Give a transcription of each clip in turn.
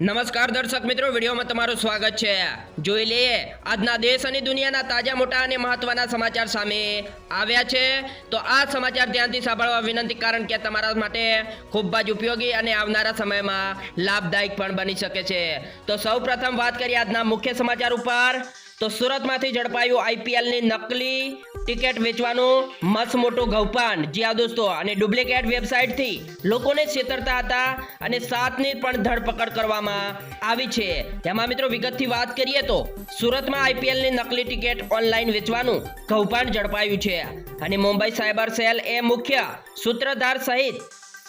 નમસ્કાર દર્શક મિત્રો, વિડીયોમાં તમારું સ્વાગત છે. જોઈ લઈએ, આજના દેશ અને દુનિયાના તાજા, મોટા અને મહત્વના સમાચાર સામે આવ્યા છે. તો આ સમાચાર ધ્યાનથી સાંભળવા વિનંતી, કારણ કે તમારા માટે ખૂબ જ ઉપયોગી અને આવનારા સમયમાં લાભદાયક પણ બની શકે છે. તો સૌ પ્રથમ વાત કરીએ આજના મુખ્ય સમાચાર ઉપર. તો સુરતમાંથી ઝડપાયું આઈપીએલની નકલી ટિકિટ વેચવાનું મસ્ત મોટું ગૌપાન. જી આ દોસ્તો, અને ડુપ્લિકેટ વેબસાઇટથી લોકોને છેતરતા હતા અને સાતની પણ ધરપકડ કરવામાં આવી છે. તેમાં મિત્રો વિગતથી વાત કરીએ તો સુરતમાં આઈપીએલની નકલી ટિકિટ ઓનલાઈન વેચવાનું કૌભાંડ ઝડપાયું છે. અને મુંબઈ સાયબર સેલ એ મુખ્ય સૂત્રધાર સહિત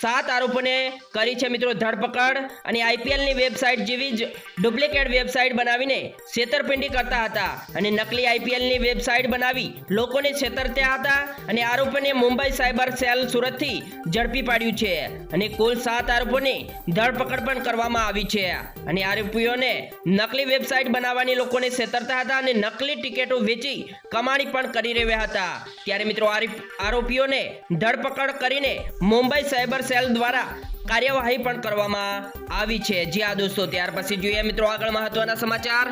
સાત આરોપોને કરી છે મિત્રો ધરપકડ અને આઈપીએલની વેબસાઇટ જેવી જ ડુપ્લિકેટ વેબસાઇટ બનાવીને છેતરપિંડી કરતા હતા અને નકલી આઈપીએલની વેબસાઇટ બનાવી લોકોને છેતરતા હતા અને આરોપીને મુંબઈ સાયબર સેલ સુરતથી ઝડપી પાડ્યું છે અને કુલ સાત આરોપોની ધરપકડ પણ કરવામાં આવી છે અને આરોપીઓને નકલી વેબસાઇટ બનાવવાની લોકોને છેતરતા હતા અને નકલી ટિકિટો વેચી કમાણી પણ કરી રહ્યા હતા. ત્યારે મિત્રો આરી- આરોપીઓને ધરપકડ કરીને મુંબઈ સાયબર સેલ દ્વારા કાર્યવાહી પણ કરવામાં આવી છે. જી આ દોસ્તો, ત્યાર પછી જોઈએ મિત્રો આગળ મહત્વના સમાચાર.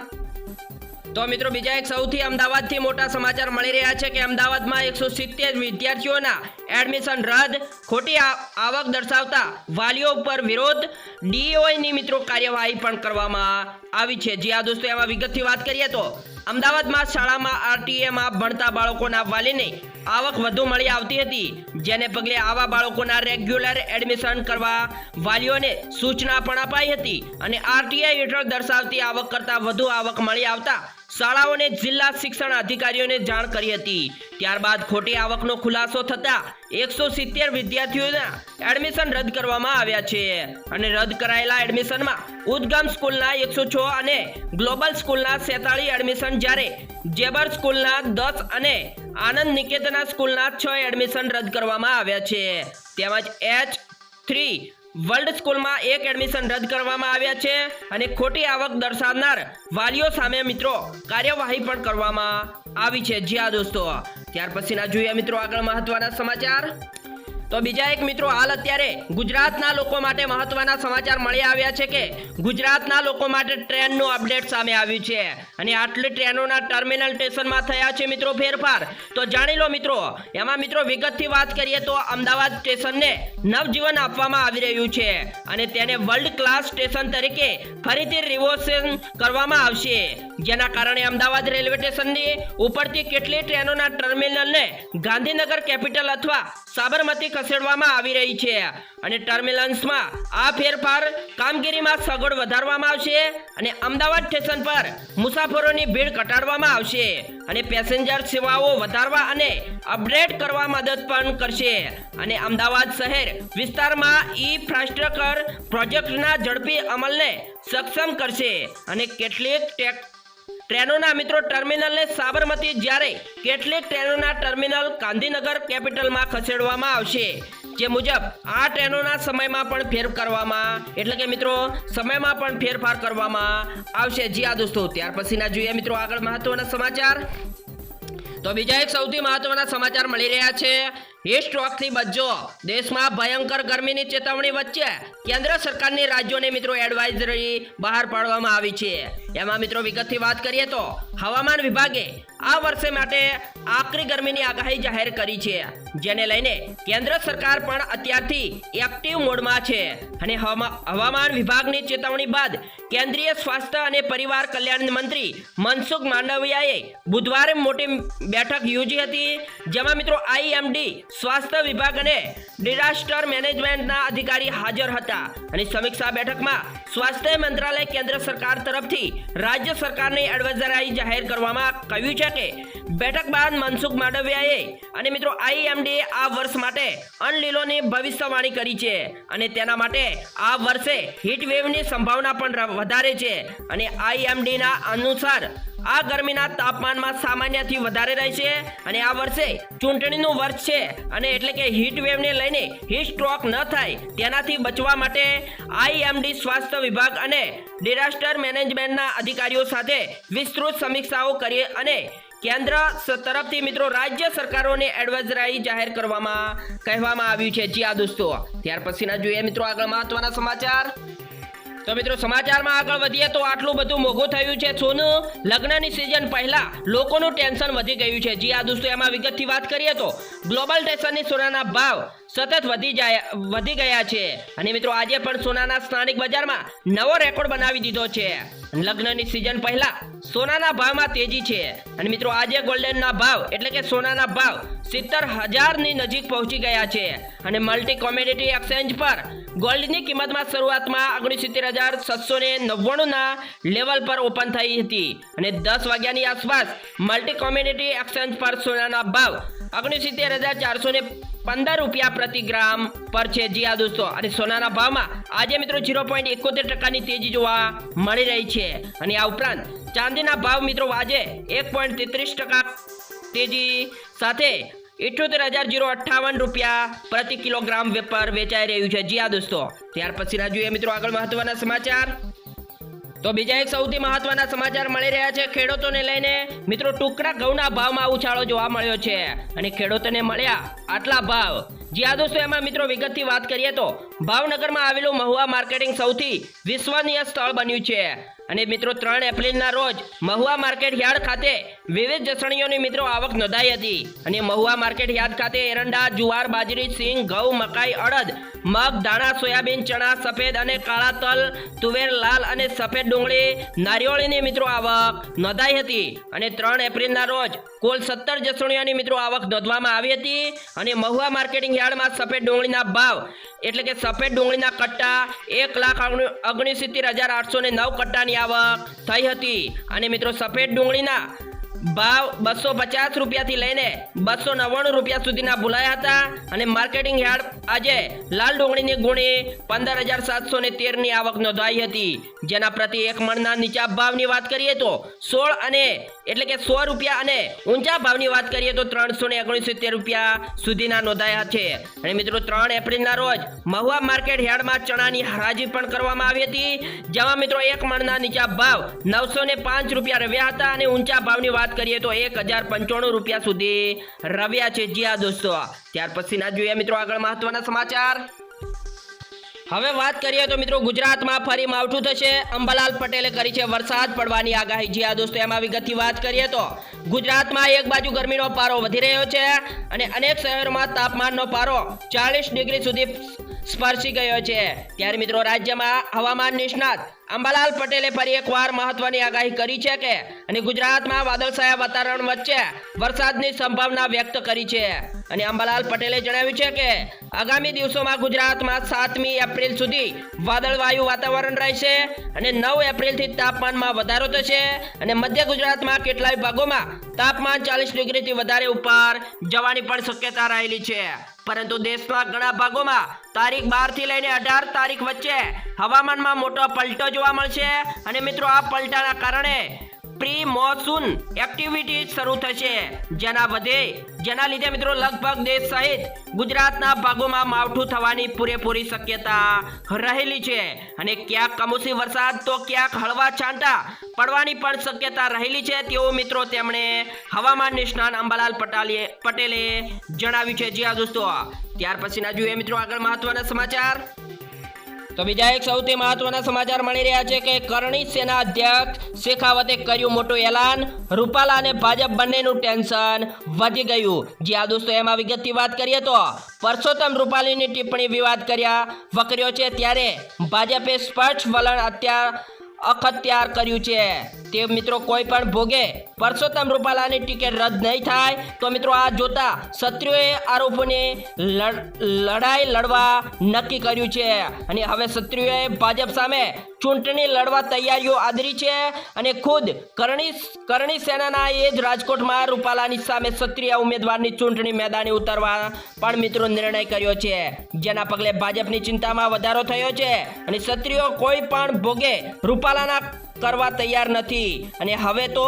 તો મિત્રો બીજા એક સૌથી અમદાવાદથી મોટા સમાચાર મળી રહ્યા છે કે અમદાવાદમાં એકસો સિત્તેર વિદ્યાર્થીઓના એડમિશન રદ. ખોટી આવક દર્શાવતા વાલીઓ પર વિરોધ. ડીઓની મિત્રો કાર્યવાહી પણ કરવામાં આવી છે. જી આ દોસ્તો એમાં વિગતથી વાત કરીએ તો અમદાવાદમાં શાળામાં આરટીએમાં ભણતા બાળકોના વાલીને આવક વધુ મળી આવતી હતી, જેને પગલે આવા બાળકોના રેગ્યુલર એડમિશન કરવા વાલીઓને સૂચના પણ અપાઈ હતી અને આરટીઆઈ હેઠળ દર્શાવતી આવક કરતાં વધુ આવક મળી આવતા શાળાઓને જિલ્લા શિક્ષણ અધિકારીઓને જાણ કરી હતી. ત્યારબાદ ખોટી આવકનો ખુલાસો થતા એકસો સિત્તેર વિદ્યાર્થીઓના એડમિશન રદ કરવામાં આવ્યા છે અને રદ કરાયેલા એડમિશનમાં ઉદગમ સ્કૂલના એકસો છ અને ગ્લોબલ સ્કૂલના સેતાળીસ એડમિશન જ્યારે જેબર સ્કૂલના દસ અને આનંદ નિકેતના સ્કૂલના છ એડમિશન રદ કરવામાં આવ્યા છે. તેમજ એચ થ્રી વર્લ્ડ સ્કૂલમાં એક એડમિશન રદ કરવામાં આવ્યા છે અને ખોટી આવક દર્શાવનાર વાલીઓ સામે મિત્રો કાર્યવાહી પણ કરવામાં આવી છે. જી હા દોસ્તો, ત્યાર પછીના જોઈએ મિત્રો આગળ મહત્વના સમાચાર. તો બીજા એક મિત્રો હાલ અત્યારે ગુજરાતના લોકો માટે મહત્વના સમાચાર મળી આવ્યા છે કે ગુજરાતના લોકો માટે ટ્રેનનું અપડેટ સામે આવ્યું છે. અને આટલી ટ્રેનોના ટર્મિનલ સ્ટેશનમાં થયા છે મિત્રો ફેરફાર. તો જાણી લો મિત્રો, એમાં મિત્રો વિગતથી વાત કરીએ તો અમદાવાદ સ્ટેશનને નવજીવન આપવામાં આવી રહ્યું છે. અને તેને વર્લ્ડ ક્લાસ સ્ટેશન તરીકે ફરીથી રિવોશન કરવામાં આવશે. જેના કારણે અમદાવાદ રેલવે સ્ટેશનની ઉપરથી કેટલી ટ્રેનોના ટર્મિનલને ગાંધીનગર કેપિટલ અથવા સાબરમતી ખસેડવામાં આવી રહી છે અને ટર્મિનલ્સમાં આ ફેરફાર કામગીરીમાં સગવડ વધારવામાં આવશે અને અમદાવાદ સ્ટેશન પર મુસાફરોની ભીડ ઘટાડવામાં આવશે અને પેસેન્જર સેવાઓ વધારવા અને અપડેટ કરવા મદદ પણ કરશે. અને અમદાવાદ શહેર વિસ્તારમાં ઈ પ્રોજેક્ટના ઝડપી અમલને સક્ષમ કરશે અને કેટલીક ટેક ટ્રેનોના મિત્રો ટર્મિનલને સાબરમતી જ્યારે કેટલીક ટ્રેનોના ટર્મિનલ ગાંધીનગર કેપિટલમાં ખસેડવામાં આવશે. જે મુજબ આ ટ્રેનોના સમયમાં પણ ફેર કરવામાં એટલે કે મિત્રો, સમયમાં પણ ફેરફાર કરવામાં આવશે. જી આ દોસ્તો, ત્યાર પછીના જોઈએ મિત્રો આગળ મહત્વના સમાચાર. તો બીજા એક સૌથી મહત્વના સમાચાર મળી રહ્યા છે. હીટ સ્ટ્રોકથી બચજો. દેશમાં ભયંકર ગરમીની ચેતવણી વચ્ચે કેન્દ્ર સરકારની બહાર પાડવામાં આવી છે. એમાં મિત્રો વિગતથી વાત કરીએ તો હવામાન વિભાગે આ વર્ષે માટે આકરી ગરમીની આગાહી જાહેર કરી છે. જેને લઈને કેન્દ્ર સરકાર પણ અત્યારથી એક્ટિવ મોડમાં છે. અને હવામા- હવામાન વિભાગની ચેતવણી બાદ કેન્દ્રીય સ્વાસ્થ્ય અને પરિવાર કલ્યાણ મંત્રી મનસુખ માંડવિયાએ બુધવારે મોટી બેઠક યોજી હતી. જેમાં મિત્રો આઈએમડી સ્વાસ્થ્ય વિભાગ અને ડિઝાસ્ટર મેનેજમેન્ટના અધિકારી હાજર હતા. અને સમીક્ષા બેઠકમાં સ્વાસ્થ્ય મંત્રાલય કેન્દ્ર સરકાર તરફથી રાજ્ય સરકારની એડવાઇઝરી જાહેર કરવામાં કહ્યું છે કે, બેઠક બાદ મનસુખ માંડવિયાએ અને મિત્રો આઈએમડીએ આ વર્ષ માટે અનલીલોની ભવિષ્યવાણી કરી છે. અને તેના માટે આ વર્ષે હીટ વેવની સંભાવના પણ વધારે છે. અને આઈએમડીના અનુસાર આ ગરમીના તાપમાનમાં સામાન્યથી વધારે રહેશે અને આ વર્ષે ચૂંટણીનું વર્ષ છે અને એટલે કે હીટ વેવને લઈને હીટ સ્ટ્રોક ન થાય તેનાથી બચવા માટે આઈએમડી સ્વાસ્થ્ય વિભાગ અને ડિઝાસ્ટર મેનેજમેન્ટના અધિકારીઓ સાથે વિસ્તૃત સમીક્ષાઓ કરી અને કેન્દ્ર તરફથી મિત્રો રાજ્ય સરકારોને એડવાઇઝરી જાહેર કરવામાં કહેવામાં આવ્યું છે. જી આ દોસ્તો. ત્યાર પછીના જોઈએ મિત્રો આગળ મહત્વના સમાચાર. તો મિત્રો સમાચારમાં આગળ વધીએ તો આટલું બધું મોંઘું થયું છે. સોનું લગ્નની સિઝન પહેલા લોકોનું ટેન્શન વધી ગયું છે. જી આ દોસ્તો, એમાં વિગતથી વાત કરીએ તો ગ્લોબલ ટેન્શનની સોનાના ભાવ સતત વધી જાય, વધી ગયા છે. અને મિત્રો, આજે પણ સોનાના સ્થાનિક બજારમાં નવો રેકોર્ડ બનાવી દીધો છે. લગ્નની સિઝન પહેલા સોનાના ભાવમાં તેજી છે. અને મિત્રો, આજે ગોલ્ડનના ભાવ, એટલે કે સોનાના ભાવ સિત્તેર હજારની નજીક પહોંચી ગયા છે. અને મલ્ટી કોમોડિટી એક્સચેન્જ પર ગોલ્ડની કિંમતમાં શરૂઆતમાં ઓગણસિત્તેર હજાર છસો ને નવ્વાણુંના લેવલ પર ઓપન થઈ હતી. અને દસ વાગ્યાની આસપાસ મલ્ટી કોમોડિટી એક્સચેન્જ પર સોનાના ભાવ ઓગણસિત્તેર હજાર ચારસો ને પંદર રૂપિયા પ્રતિ ગ્રામ પર છે જી આ દોસ્તો. અને સોનાના ભાવમાં આજે મિત્રો ઝીરો પોઈન્ટ એકોતેર ટકાની તેજી જોવા મળી રહી છે. અને આ ઉપરાંત ચાંદીના ભાવ મિત્રો આજે એક પોઈન્ટ તેત્રીસ ટકા તેજી સાથે ઇઠોતેર હજાર જીરો અઠ્ઠાવન રૂપિયા પ્રતિ કિલોગ્રામ પર વેચાઈ રહ્યું છે. જી આ દોસ્તો, ત્યાર પછીના જોઈએ મિત્રો આગળ મહત્વના સમાચાર. તો બીજા એક સૌથી મહત્વના સમાચાર મળી રહ્યા છે. ખેડૂતોને લઈને મિત્રો ટુકડા ઘઉંના ભાવમાં ઉછાળો જોવા મળ્યો છે અને ખેડૂતોને મળ્યા આટલા ભાવ. જી દોસ્તો, એમાં મિત્રો વિગતથી વાત કરીએ તો ભાવનગરમાં આવેલું મહુવા માર્કેટિંગ સૌથી વિશ્વનીય સ્થળ બન્યું છે. અને મિત્રો, ત્રણ એપ્રિલના રોજ મહુવા માર્કેટ યાર્ડ ખાતે વિવિધ જસણીઓની મિત્રો આવક નોંધાઈ હતી. અને મહુવા માર્કેટ યાર્ડ ખાતે એરંડા, જુવાર, બાજરી, સિંગ, ઘઉં, મકાઈ, અડદ, મગ દાણા સોયાબીન, ચણા, સફેદ અને કાળા તલ, તુવેર, લાલ અને સફેદ ડુંગળી, નારિયોળીની મિત્રો આવક નોંધાઈ હતી. અને ત્રણ એપ્રિલના રોજ કુલ સત્તર જસણીઓની મિત્રો આવક નોંધવામાં આવી હતી અને મહુવા માર્કેટિંગ યાર્ડમાં સફેદ ડુંગળીના ભાવ એટલે કે સફેદ ડુંગળીના કટ્ટા એક લાખ ઓગણસિત્તેર હજાર આઠસો ને નવ કટ્ટાની આવક થઈ હતી. અને મિત્રો સફેદ ડુંગળીના ભાવ બસો પચાસ રૂપિયાથી લઈને બસો નવ્વાણું રૂપિયા સુધીના ભૂલાયા હતા. અને માર્કેટિંગ યાર્ડ આજે લાલ ડુંગળીની ગુણી પંદર હજાર સાતસો ને તેરની આવક નોંધાઈ હતી. જેના પ્રતિ એક મણના નીચા ભાવની વાત કરીએ તો સોળ અને એટલે કે સો રૂપિયા અને ઊંચા ભાવની વાત કરીએ તો ત્રણસો ને ઓગણસિત્તેર રૂપિયા સુધીના નોંધાયા છે. અને મિત્રો, ત્રણ એપ્રિલના રોજ મહુવા માર્કેટ યાર્ડમાં ચણાની હરાજી પણ કરવામાં આવી હતી, જેમાં મિત્રો એક મણના નીચા ભાવ નવસો ને પાંચ રૂપિયા રવ્યા હતા અને ઊંચા ભાવની વાત કરીએ તો એક હજાર પંચાણું રૂપિયા સુધી રવ્યા છે. જી હા દોસ્તો, ત્યાર પછીના જોઈએ મિત્રો આગળ મહત્વના સમાચાર. હવે વાત કરીએ તો મિત્રો ગુજરાતમાં ફરી માવઠું થશે. અંબાલાલ પટેલે કરી છે વરસાદ પડવાની આગાહી. જી આ દોસ્તો, એમાં વિગતથી વાત કરીએ તો ગુજરાતમાં એક બાજુ ગરમીનો પારો વધી રહ્યો છે અને અનેક શહેરોમાં તાપમાનનો પારો ચાલીસ ડિગ્રી સુધી સ્પર્શી ગયો છે. ત્યારે મિત્રો રાજ્યમાં હવામાન નિષ્ણાત અંબાલાલ પટેલે ફરી એકવાર મહત્વની આગાહી કરી છે કે, અને ગુજરાતમાં વાદળછાયા વાતાવરણ વચ્ચે વરસાદની સંભાવના વ્યક્ત કરી છે. અને અંબાલાલ પટેલે જણાવ્યું છે કે, આગામી દિવસોમાં ગુજરાતમાં સાતમી એપ્રિલ સુધી વાદળવાયુ વાતાવરણ રહેશે અને નવ એપ્રિલથી તાપમાનમાં વધારો થશે અને મધ્ય ગુજરાતમાં કેટલાય ભાગોમાં તાપમાન ચાલીસ ડિગ્રીથી વધારે ઉપર જવાની પણ શક્યતા રહેલી છે. પરંતુ દેશના ઘણા ભાગોમાં તારીખ બારથી લઈને અઢાર તારીખ વચ્ચે હવામાનમાં મોટો પલટો જોવા મળશે. અને મિત્રો, આ પલટાના કારણે પ્રી મોન્સૂન એક્ટિવિટી શરૂ થશે. જેના વધે જેના લીધે મિત્રો લગભગ દેશ સહિત ગુજરાતના ભાગોમાં માવઠું થવાની પૂરેપૂરી શક્યતા રહેલી છે. અને ક્યાંક કમોસમી વરસાદ તો ક્યાંક હળવા છાંટા પડવાની પણ શક્યતા રહેલી છે તેવું મિત્રો તેમણે હવામાન નિષ્ણાત અંબાલાલ પટાલે પટેલે જણાવ્યું છે. જ્યાં દોસ્તો. ત્યાર પછીના જોઈએ મિત્રો આગળ મહત્વના સમાચાર. તો બીજા એક સૌથી મહત્વના સમાચાર મળી રહ્યા છે કે કરણી સેના અધ્યક્ષ શેખાવતે કર્યું મોટું એલાન. રૂપાલા અને ભાજપ બંનેનું ટેન્શન વધી ગયું. જી આ દોસ્તો, એમાં વિગતથી વાત કરીએ તો પરસોત્તમ રૂપાલીની ટિપ્પણી વિવાદ કર્યા. વકર્યો છે ત્યારે ભાજપે સ્પષ્ટ વલણ અત્યાર અખત્યાર કર્યું છે. તે મિત્રો કોઈ પણ ભોગે, પરસોત્તમ રૂપાલાની ટિકિટ રદ નહીં થાય. તો મિત્રો આ જોતા ક્ષત્રિયોએ આરોપોને લડાઈ લડવા નક્કી કર્યું છે. અને હવે ક્ષત્રિયોએ ભાજપ સામે ચૂંટણી લડવા તૈયારીઓ આદરી છે. અને ખુદ કરણી કરણી સેનાના એ જ રાજકોટમાં રૂપાલાની સામે ક્ષત્રિય ઉમેદવારની ચૂંટણી મેદાને ઉતરવા પણ મિત્રો નિર્ણય કર્યો છે. જેના પગલે ભાજપની ચિંતામાં વધારો થયો છે. અને ક્ષત્રિયો કોઈ પણ ભોગે ปาลานัก કરવા તૈયાર નથી. અને હવે તો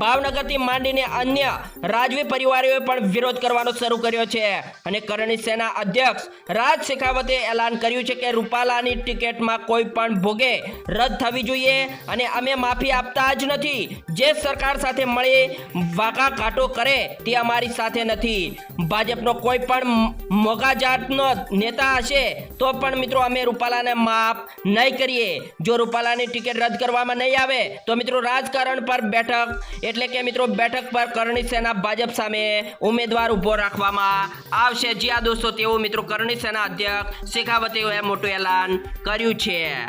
ભાવનગરથી માંડીને અન્ય રાજવી પરિવારોએ પણ વિરોધ કરવાનો શરૂ કર્યો છે. અને કરણી સેના અધ્યક્ષ રાજ શેખાવતે એલાન કર્યું છે કે રૂપાલાની ટિકિટમાં કોઈ પણ ભોગે રદ થવી જોઈએ અને અમે માફી આપતા જ નથી. જે સરકાર સાથે મળી વાકા કાટો કરે તે અમારી સાથે નથી. ભાજપનો કોઈ પણ મોગાજાતનો નેતા હશે તો પણ મિત્રો અમે રૂપાલાને માફ નહીં કરીએ. જો રૂપાલાની ટિકિટ રદ કરવામાં નહીં આવે. તો મિત્રો રાજકારણ પર બેઠક, એટલે કે મિત્રો બેઠક પર કરણી સેના ભાજપ સામે ઉમેદવાર ઊભો રાખવામાં આવશે. જ્યાં દોસ્તો તેવું મિત્રો કરણી સેના અધ્યક્ષ શેખાવતે મોટું એલાન કર્યું છે.